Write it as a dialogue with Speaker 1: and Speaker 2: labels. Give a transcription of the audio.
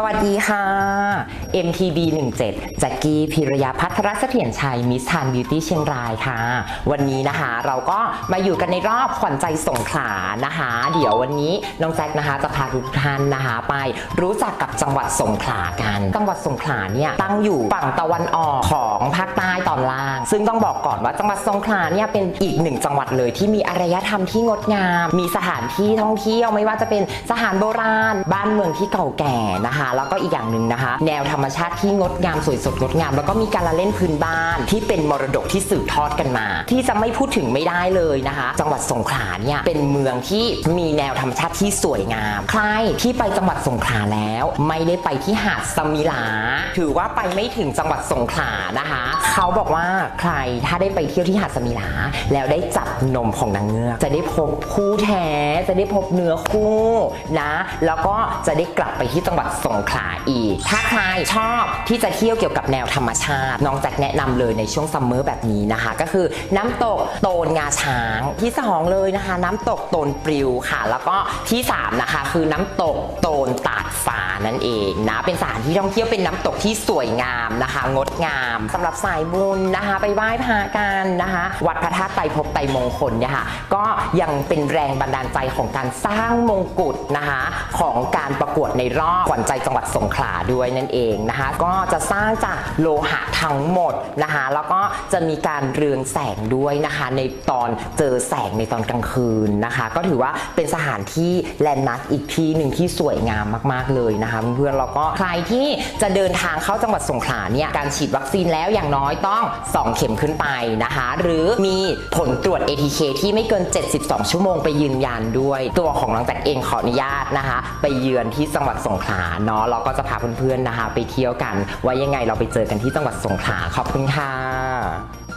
Speaker 1: สวัสดีค่ะ MTB 17แจ็กกี้พิรยาพัทรเสถียรชัยมิสทันบิวตี้เชียงรายค่ะ วันนี้นะคะเราก็มาอยู่กันในรอบขวัญใจสงขลานะคะ เดี๋ยววันนี้น้องแจ็คนะคะจะพาทุกท่านนะคะไปรู้จักกับจังหวัดสงขลากัน จังหวัดสงขลาเนี่ยตั้งอยู่ฝั่งตะวันออกของภาคใต้ตอนล่าง ซึ่งต้องบอกก่อนว่าจังหวัดสงขลาเนี่ยเป็นอีกหนึ่งจังหวัดเลยที่มีอารยธรรมที่งดงาม มีสถานที่ท่องเที่ยวไม่ว่าจะเป็นสถานโบราณ บ้านเมืองที่เก่าแก่นะคะแล้วก็อีกอย่างหนึ่งนะคะ แนวธรรมชาติที่งดงามสวยสดงดงาม แล้วก็มีการละเล่นพื้นบ้าน ที่เป็นมรดกที่สืบทอดกันมา ที่จะไม่พูดถึงไม่ได้เลยนะคะ จังหวัดสงขลาเนี่ยเป็นเมืองที่มีแนวธรรมชาติที่สวยงาม ใครที่ไปจังหวัดสงขลาแล้ว ไม่ได้ไปที่หาดสมิลา ถือว่าไปไม่ถึงจังหวัดสงขลานะคะ เขาบอกว่าใครถ้าได้ไปเที่ยวที่หาดสมิลา แล้วได้จับนมของนางเงือกจะได้พบคู่แท้จะได้พบเนื้อคู่นะ แล้วก็จะได้กลับไปที่จังหวัดสงขลาอีก ถ้าใครชอบที่จะเที่ยวเกี่ยวกับแนวธรรมชาติ น้องแจ็คแนะนำเลยในช่วงซัมเมอร์แบบนี้นะคะ ก็คือน้ำตกโตนงาช้างที่สองเลยนะคะ น้ำตกโตนปลิวค่ะ แล้วก็ที่สามนะคะ คือน้ำตกโตนตาดฟ้านั่นเองนะเป็นสถานที่ท่องเที่ยวเป็นน้ำตกที่สวยงามนะคะ งดงามสำหรับสายบุญนะคะ ไปไหว้พระกันนะคะ วัดพระธาตุไตรภพไตรมงคลเนี่ยค่ะก็ยังเป็นแรงบันดาลใจของการสร้างมงกุฎนะคะ ของการประกวดในรอบขวัญใจจังหวัดสงขลาด้วยนั่นเองนะคะ ก็จะสร้างจากโลหะทั้งหมดนะคะ แล้วก็จะมีการเรืองแสงด้วยนะคะ ในตอนเจอแสงในตอนกลางคืนนะคะ ก็ถือว่าเป็นสถานที่แลนด์มาร์กอีกที่หนึ่งที่สวยงามมาก ๆ เลยนะคะเพื่อนๆแล้วก็ใครที่จะเดินทางเข้าจังหวัดสงขลาเนี่ยการฉีดวัคซีนแล้วอย่างน้อยต้อง 2 เข็มขึ้นไปนะคะ หรือมีผลตรวจ ATK ที่ไม่เกิน 72 ชั่วโมงไปยืนยันด้วย ตัวของน้องแจ็คเองขออนุญาตนะคะ ไปเยือนที่จังหวัดสงขลาเนาะเราก็จะพาเพื่อนๆนะคะ ไปเที่ยวกัน ว่ายังไงเราไปเจอกันที่จังหวัดสงขลาขอบคุณค่ะ